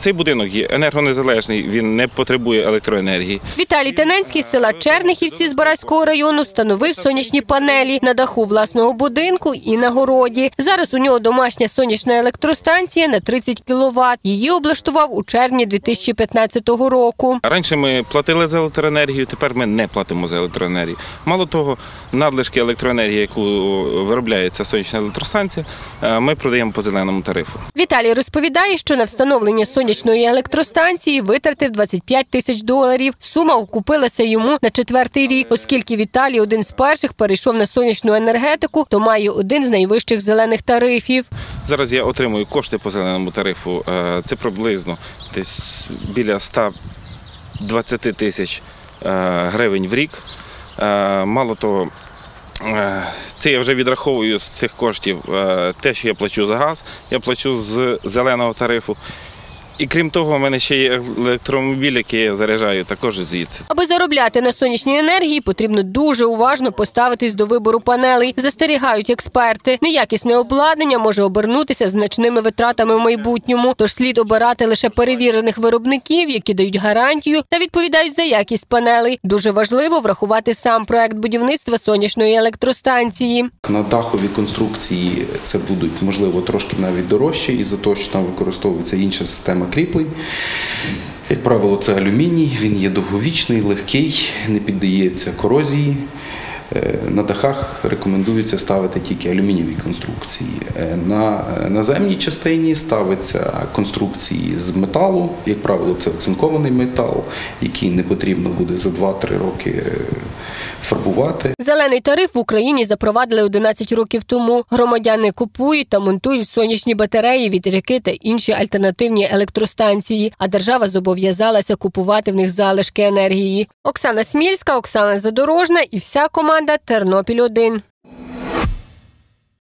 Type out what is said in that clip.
Цей будинок є енергонезалежний, він не потребує електроенергії. Віталій Тененський з села Чернихівці з Бараського району встановив сонячні панелі на даху власного будинку і на городі. Зараз у нього домашня сонячна електростанція на 30 кВт. Її облаштував у червні 2015 року. Раніше ми платили за електроенергію, тепер ми не платимо за електроенергію. Мало того, надлишки електроенергії, яку виробляє ця сонячна електростанція, е, ми продаємо по зеленому тарифу. Віталій розповідає, що на встановлення сонячної електростанції витратив 25 тисяч доларів. Сума окупилася йому на четвертий рік, оскільки Віталій один з перших перейшов на сонячну енергетику, то має один з найвищих зелених тарифів. Зараз я отримую кошти по зеленому тарифу. е, Це приблизно десь біля 120 тисяч е, гривень в рік. Е, Мало того, це я вже відраховую з тих коштів те, що я плачу за газ, я плачу з зеленого тарифу. І крім того, у мене ще є електромобіль, який я заряджаю також звідси. Аби заробляти на сонячній енергії, потрібно дуже уважно поставитись до вибору панелей. Застерігають експерти. Неякісне обладнання може обернутися значними витратами в майбутньому. Тож слід обирати лише перевірених виробників, які дають гарантію та відповідають за якість панелей. Дуже важливо врахувати сам проект будівництва сонячної електростанції. На дахові конструкції це будуть можливо трошки навіть дорожче, із-за того, що там використовується інша система кріплень. Як правило, це алюміній, він є довговічний, легкий, не піддається корозії. Е, На дахах рекомендується ставити тільки алюмінієві конструкції. Е, На наземній частині ставиться конструкції з металу. Як правило, це оцинкований метал, який не потрібно буде за 2-3 роки е, фарбувати. Зелений тариф в Україні запровадили 11 років тому. Громадяни купують та монтують сонячні батареї, вітряки та інші альтернативні електростанції. А держава зобов'язалася купувати в них залишки енергії. Оксана Смільська, Оксана Задорожна і вся команда Тернопіль 1